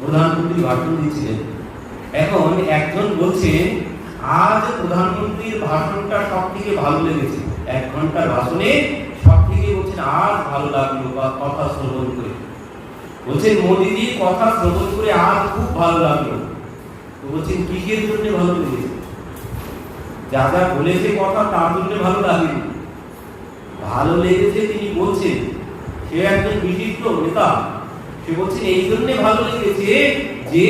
প্রধানমন্ত্রী ভাষণ দিচ্ছিলেন এখন একজন বলছেন আজ প্রধানমন্ত্রীর ভাষণটা সব থেকে ভালো লেগেছে। এক ঘণ্টার ভাষণে সব থেকে বলছেন, আজ ভালো লাগল বা কথা শ্রবণ করে। বলছেন, মোদিজি, কথা শ্রবণ করে আজ খুব ভালো লাগল। তো বলছেন, কিসের জন্য ভালো লেগেছে? যা যা বলেছে কথা, তার জন্য ভালো লাগেনি। ভালো লেগেছে তিনি বলছেন, সে একজন বিশিষ্ট নেতা। সে বলছেন এই জন্য ভালো লেগেছে যে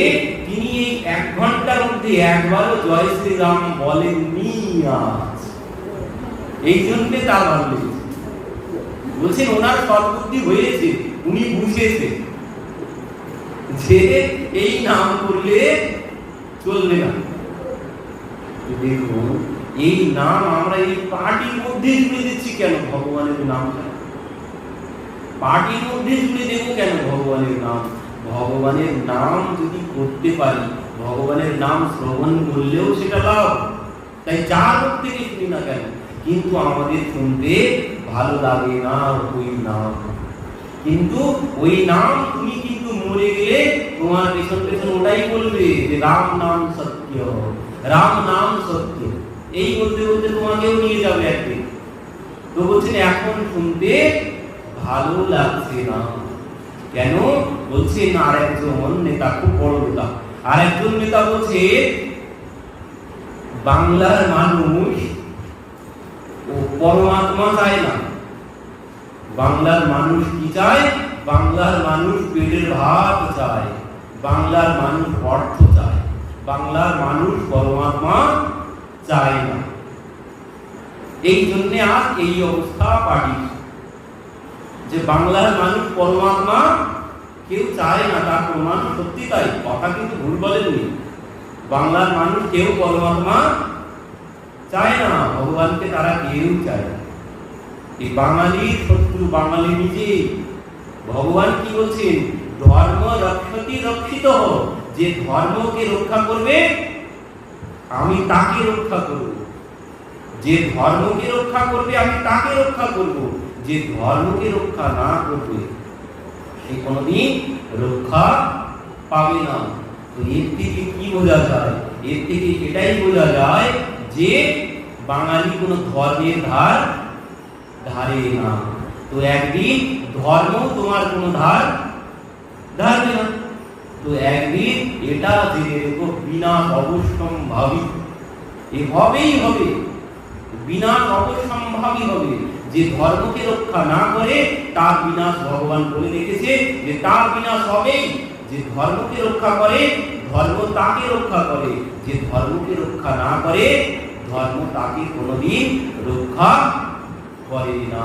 তিনি এই এক ঘণ্টার মধ্যে একবারও জয় শ্রীরাম বলেননি আজ। এই জন্য তার ভালো লেগেছে। বলছেন, ওনার সদ্বুদ্ধি হয়েছে, উনি বুঝেছে যে এই নাম করলে চলবে না। দেখুন, এই নাম আমরা এই পার্টির মধ্যে জুড়ে দিচ্ছি কেন? ভগবানের নামটা। পার্টির মধ্যে জুড়ে দেবো কেন ভগবানের নাম ভগবানের নাম যদি করতে পারি ভগবানের নাম শ্রবণ করলেও সেটা লাভ তাই যার মুখ থেকে শুনি না কেন কিন্তু আমাদের শুনতে ভালো লাগে না ওই নাম কিন্তু ওই নাম তুমি কিন্তু মরে গেলে তোমার পেছন পেছন ওটাই বলবে যে রাম নাম সত্য রাম নাম সত্য এই বলতে বলতে তোমাকেও নিয়ে যাবে একদিন তো বলছেন এখন শুনতে ভালো লাগছে না। কেন? বলছেন আর একজন নেতা খুব বড় নেতা। আর একজন নেতা বলছে, বাংলার মানুষ ও পরমাত্মা চায় না। বাংলার মানুষ কি চায়? বাংলার মানুষ পেটের ভাত চায়। বাংলার মানুষ অর্থ চায়। বাংলার মানুষ পরমাত্মা চায় না। এই জন্য আজ এই অবস্থা পার্টির যে বাংলার মানুষ পরমাত্মা কেউ চায় না, তার প্রমাণ সত্যি তাই, কথা কিন্তু ভুল বলেননি। বাংলার মানুষ কেউ পরমাত্মা চায় না, ভগবানকে তারা কেউ চায় না। এই বাঙালি শত্রু, বাঙালি নিজে, ভগবান কি বলছেন? ধর্ম রক্ষতি রক্ষিত যে ধর্মকে রক্ষা করবে, আমি তাকে রক্ষা করব। যে ধর্মকে রক্ষা করবে, আমি তাকে রক্ষা করব। যে ধর্মকে রক্ষা না করবে, সে কোনোদিন রক্ষা পাবে না। তো এর থেকে কি বোঝা যায়? এর থেকে এটাই বোঝা যায় যে বাঙালি কোনো ধর্মের ধার ধারে না। তো একদিন ধর্ম তোমার কোনো ধার ধারবে না। তো একদিন এটা রেখো, বিনা অবশ্যম্ভাবী এভাবেই হবে। বিনা অবশ্যম্ভাবী হবে। যে ধর্মকে রক্ষা না করে তার বিনাশ ভগবান বলে রেখেছে যে তার বিনাশ হবেই যে ধর্মকে রক্ষা করে, ধর্ম তাকে রক্ষা করে। যে ধর্মকে রক্ষা না করে, ধর্ম তাকে কোনোদিন রক্ষা করে না।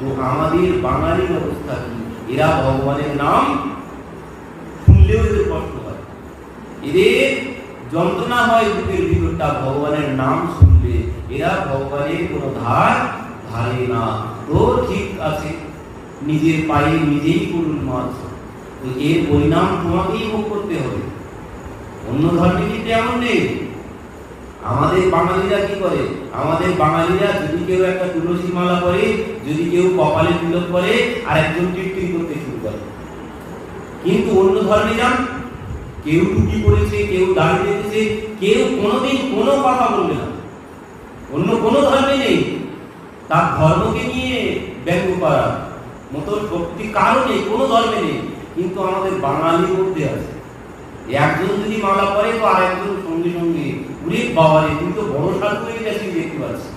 তো আমাদের বাঙালির অবস্থা কি? এরা ভগবানের নাম শুনলেও এদের কষ্ট হয়। এদের যন্ত্রণা হয় বুকের ভিতরটা, ভগবানের নাম শুনলে। এরা ভগবানের কোনো ধার ধারে না। তো ঠিক আছে, নিজের পায়ে নিজেই করুন মাছ। তো এর পরিণাম তোমাকেই ভোগ করতে হবে। অন্য ধর্মে কিন্তু এমন নেই। আমাদের বাঙালিরা কি করে? আমাদের বাঙালিরা যদি কেউ একটা তুলসী মালা করে যদি কেউ কপালে তিলক করে আর একজন কীর্তন করতে শুরু করে। কিন্তু অন্য ধর্মে যান, কেউ টুপি পড়েছে কেউ দাড়ি রেখেছে কেউ কোনোদিন কোনো কথা বলবে না। অন্য কোনো ধর্মে নেই। তার ধর্মকে নিয়ে ব্যঙ্গ করার মতো শক্তি কারও নেই, কোনো ধর্মে নেই, কিন্তু আমাদের বাঙালির মধ্যে আছে। একজন যদি মালা পরে তো আরেকজন সঙ্গে সঙ্গে উরে বাবারে তুই তো বড় সাধু হয়ে গেছিস দেখতে পাচ্ছি?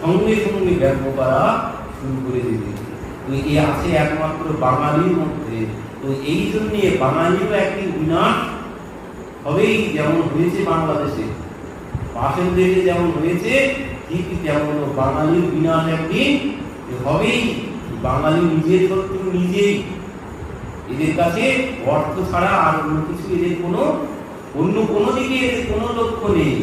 সঙ্গে সঙ্গে ব্যঙ্গ করা শুরু করে দিতে তো এ আছে একমাত্র বাঙালির মধ্যে। তো এই জন্যে বাঙালিরও একদিন বিনাশ হবেই, যেমন হয়েছে বাংলাদেশে। পাশের দেশে যেমন হয়েছে ঠিক তেমন বাঙালির বিনাশ একদিন হবেই, বাঙালি নিজের শত্রু নিজেই। এদের কাছে অর্থ ছাড়া আর অন্য কিছু, এদের কোনো, অন্য কোনো দিকে এদের কোনো লক্ষ্য নেই।